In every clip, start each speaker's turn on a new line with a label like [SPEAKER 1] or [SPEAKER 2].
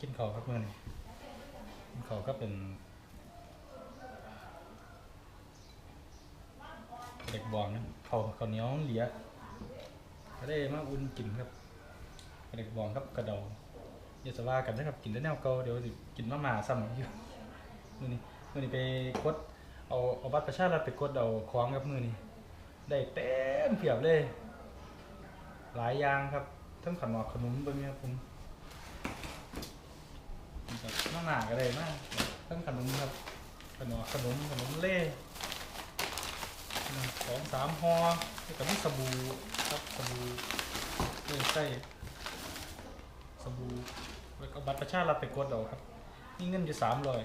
[SPEAKER 1] กินข้าวครับเมื่อนี้กินข้าวก็เป็น เด็กบอลนะเขาเขาวเหนียวเหลียก็ได้มาอุ่นกินครับเด็กบอลครับกระเดาอย่าสว่ากันนะครับกินแต่แนวเก่าเดี๋ยวสิกินมาม่าซ้ำอยู่มื้อนี้มื้อนี้ไปกดเอาเอาบัตรประชารัฐไปกดเอาของครับมื้อนี้ได้เต็มเพียบเลย หลายอย่างครับทั้งขนมขนมเบิ่งครับผม ครับมาม่าก็ได้มาทั้งขนมครับ ขนมขนมขนมเล่สองสามห่อแล้วก็มีสบู่ครับสบู่เลื่อยไส้สบู่แล้วก็บัตรประชารัฐไปกดเอาครับนี่เงินอยู่สามร้อย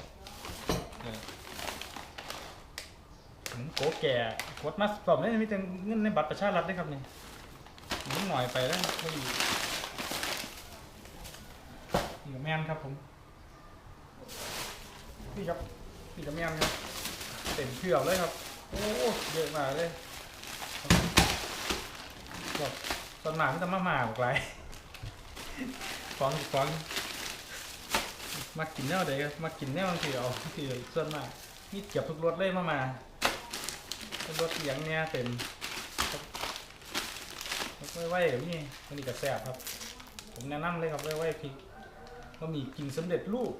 [SPEAKER 1] ขนมโกแก่กดมาสอบนี่มีแต่เงินในบัตรประชารัฐด้ครับนี่มันหน่อยไปแล้วไม่อยู่นี่แมนครับผม นี่ครับนี่กับแม่นครับเต็มเพียวเลยครับ โอ้เยอะมากเลยบอกตอนหมาไม่ต้องมาหมาบอกไรฟ้องฟ้องมากินแนวเด็กมากินแนวบางทีเอาบางทีส่วนมากนี่เก็บทุกรถเลยมามาทุกรถเสียงเนี่ยเต็มไม่ไวแบบนี้มันนี่กระแสบครับ ผมแนะนำเลยครับไม่ไหวพริกก็มีกินสำเร็จรูป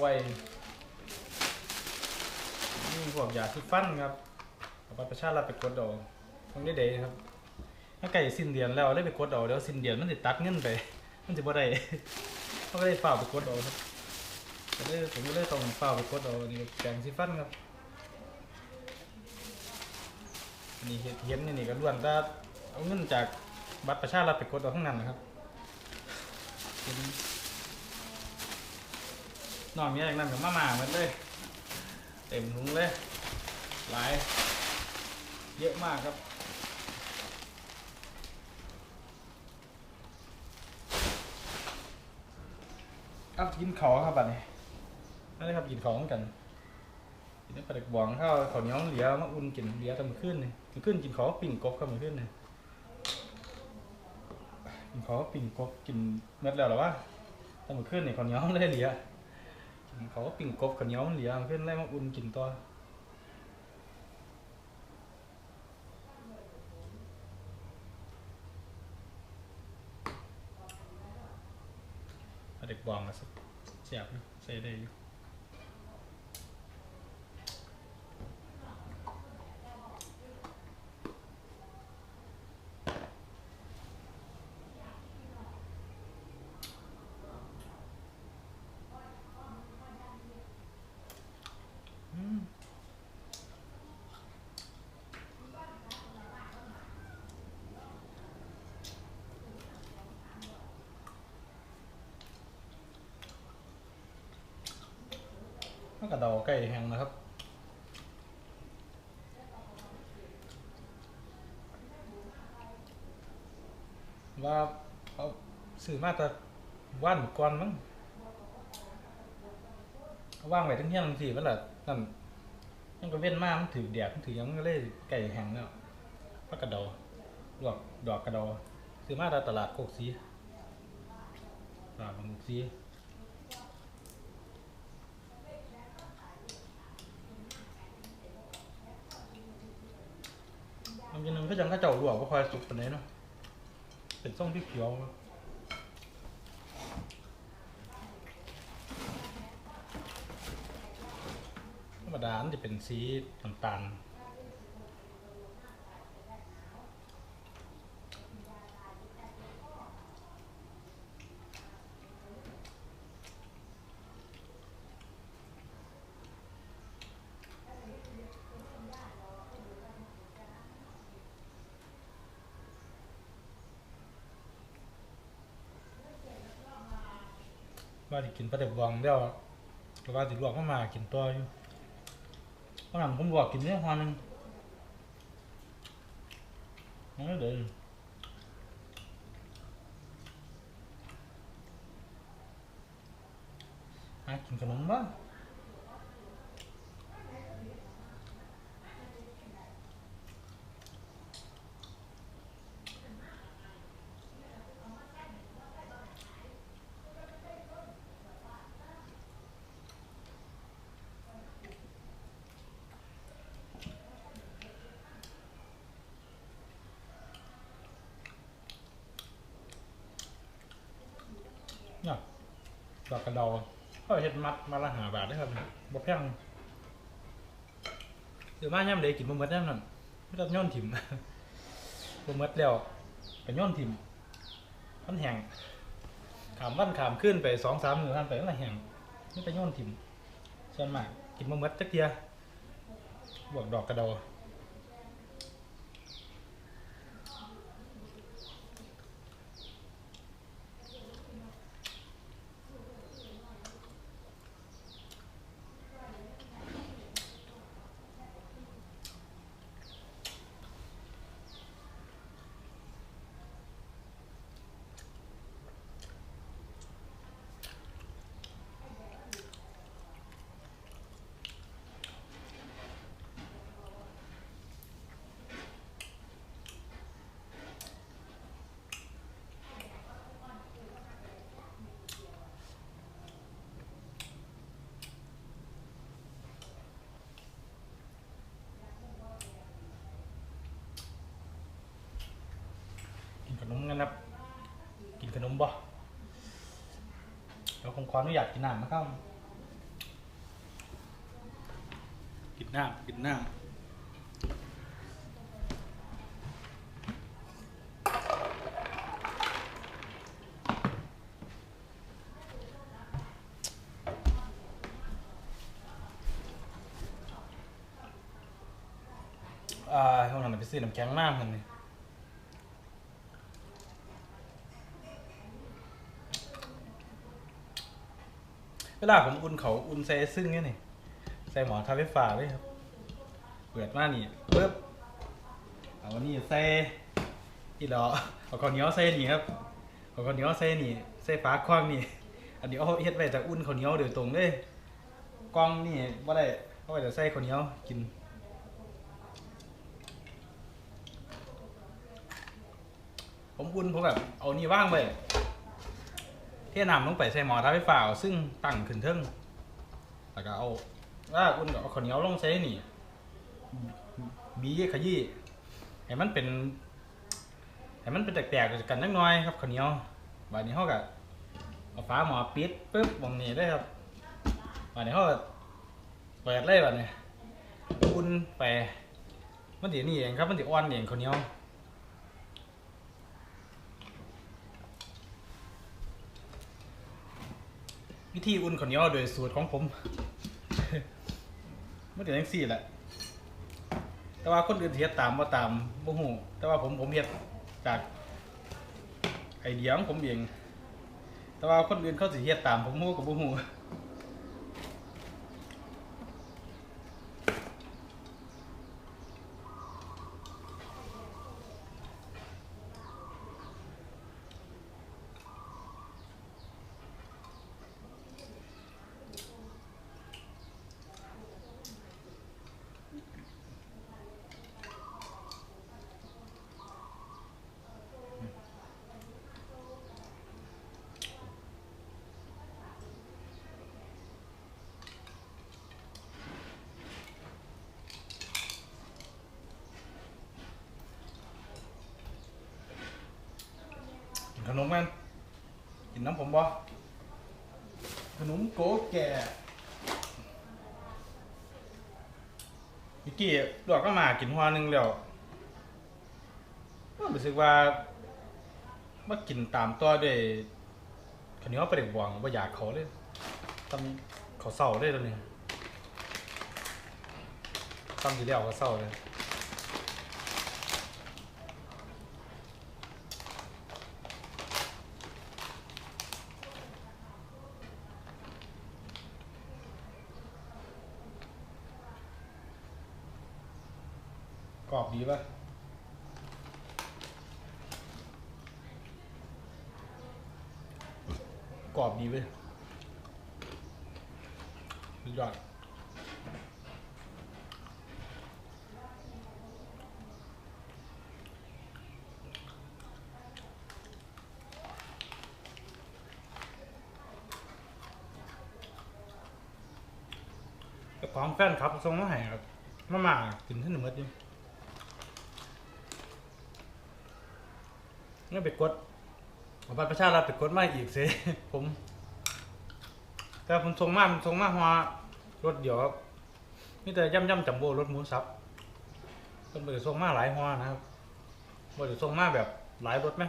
[SPEAKER 1] ไวๆนี่พวกยาที่ฟันครับเอาบัตรประชารัฐไปกดเอาตรงนี้เดครับถ้าไก่สิ้นเดือนแล้วได้ไปกดเอาเดี๋ยวสิ้นเดือนมันจะตัดเงินไป มันจะบ่ได้เขาก็ได้ฝ่าไปกดเอาครับก็เลยผมก็เลยต้องฝ่าไปกดเอานี่แกงซีฟันครับนี่เห็ดเห็นนี่นี่ก็ล้วนแต่เอาเงินจากบัตรประชารัฐไปกดเอาทั้งนั้นนะครับ นนอกมีอะไรนั่นกับมาม่าหมันเลย เต็มถุงเลย หลาย เยอะมากครับครับกินขอครับบัดนี้นั่นเลยครับกินของกันกินได้ปลาเด็กบองข้าวข้าวเหนียวเหลียมาอุ่นกินเหลียวทำขึ้นนี่มื้อขึ้นกินขอปิ่งกบครับมื้อขึ้นนี่กินขอปิ่งกบกินเม็ดแล้วหรอวะทำขึ้นนี่ข้าวเหนียวเลยเหลีย กินขอปิ่งกบขันย้อมเหลียเพื่อนไล่มาอุ่นกินตัวเด็กบองก็เสียบอยู่ใส่ได้อยู่ กระเดาไก่แห้งนะครับว่าเอาสื่อมาแต่ว่านก่อนมั้งว่างไว้ทั้งเที่ยงทั้งสี่มันละนั่นยังก็เว้นมากมันถือแดดมันถือยังมันก็เลยไก่แห้งแล้วพักกระเดาดอกดอกกระเดาซื้อมาจากตลาดโคกสีตลาดบางกอกสี มันยังนึงก็ยังข้าเจ้าลวงก็คอยสุกปานนี้เนาะเป็นส้มที่เขียวธรรมดามันจะเป็นสีน้ำตาล ว่าที่กินปลาเด็กบองเดียวก็ว่าจะลวกเข้ามากินตัวอยู่เพราะงั้นผมบอกกินเนื้อหอหนึงมันก็เดินหากินข ดอกกระเดาก็เห็ดมัดมาละหาบาทได้ครับบ่แพงหรือมาย่ำเลยกินบ่หมดแย่นั่นไม่ต้องย่นถิ่มบ่หมดแล้วก็ย่นถิ่มมันแห้งขามวันขามขึ้นไปสองสามมื้อผ่านไปมันแห้งไม่ไปโย่นถิ่มส่วนมากกินบ่หมดจักเทียบวกดอกกระดากิ มกันครับ กินขนมบ่เราคงขออนุญาตกินน้ำนะครับกินน้ำกินน้ำอ่าห้องนั้นไปซื้อน้ำแข็งน้ำกันนี่ เวลาผมอุ่นเขาอุ่นใส่ซึ่งเนี่ยนี่ใส่หมอทาไฟฟ้าไว้ครับ เปิดมานี่ปึ๊บเอาอันนี้ใส่ที่เราเอาข้าวเหนียวใส่นี่ครับเอาข้าวเหนียวใส่นี่ใส่ฝาคว้างนี่ อันนี้เอาเฮ็ดไว้จากอุ่นข้าวเหนียวโดยตรงเลยกล้องนี่ว่าได้เอาไว้จะใส่ข้าวเหนียวกินผมอุ่นผมแบบเอานี่ว่างไป เทน้ำลงไปใส่หม้อทาไฟฟ้าซึ่งตั้งขึ้นเทิงแล้วก็เอาว่าอุ่นก็เอาข้าวเหนียวลงใส่นี่บีขยี้ให้มันเป็นให้มันเป็นแตกๆกันนิดหน่อยครับข้าวเหนียวบัดนี้เขาก็เอาฝาหม้อปิดปึ๊บวงนี้เลยครับบัดนี้เขาเปิดเลยบัดนี้อุ่นไปมันสินี่เองครับมันสิอ่อนเองข้าวเหนียว วิธีอุ่นข้าวเหนียวโดยสูตรของผมไม่ถึงยังสี่แหละ แต่ว่าคนอื่นเฮ็ดตามมาตามบ่ฮู้แต่ว่าผมผมเฮ็ดจากไอเดียของผมเอง แต่ว่าคนอื่นเขาสิเฮ็ดตามผมหูกับบ่ฮู้ นขนมกันกินน้ำผมบ่ขนมโกแก่เมื่อกี้ดอกก็มากินหัวหนึงแล้วก็รู้สึกว่ามากินตามตัวด้วยข้าวเหนียวปลาเด็กบวงบ่อยากเขาเลยทำเขาเศร้าเลยตอนนี้ทำทีเดียวก็เศร้าเลย รอบดีป่ะกรอบดีเว้ยสุดยอดของแฟนครับส่งมาให้ครับ มามากินที่หนึ่งเม็ดอยู่ งั้นไปกดเอาบัตรประชารัฐไปกดมาอีกสิผม แต่ผมส่งมากผมส่งมาหัวรถเดียวครับนี่แต่ย่ำย่ำจัมโบ้รถหมูสับเพิ่นบ่ได้ส่งมากหลายหัวนะครับบ่ได้ส่งมากแบบหลายรถไหม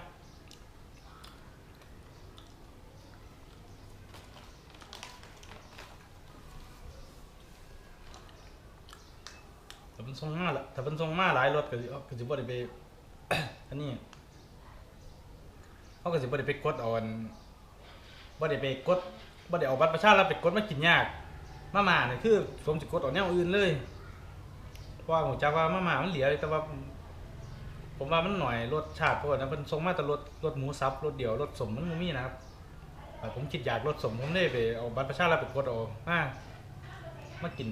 [SPEAKER 1] แต่เป็นส่งมาละแต่เป็นส่งมากหลายรถก็สิก็สิบ่ได้ไปอันนี้ เขาก็สิบ่ได้ไปกดเอาอันบ่ได้ไปกดบ่ได้เอาบัตรประชาชนแล้วไปกดมากินยากมาม่าเนี่ยคือผมสิกดเอาแนวอื่นเลยเพราะว่าผมจักว่ามาม่ามันเหลือแต่ว่า ผมว่ามันหน่อยรสชาติเพราะว่านะมันทรงมาแต่รสรสหมูสับรสเดียวรสสมมันบ่มีนะครับผมคิดอยากรสสมผมได้ไปเอาบัตรประชาชนแล้วไปกดเอามามากิน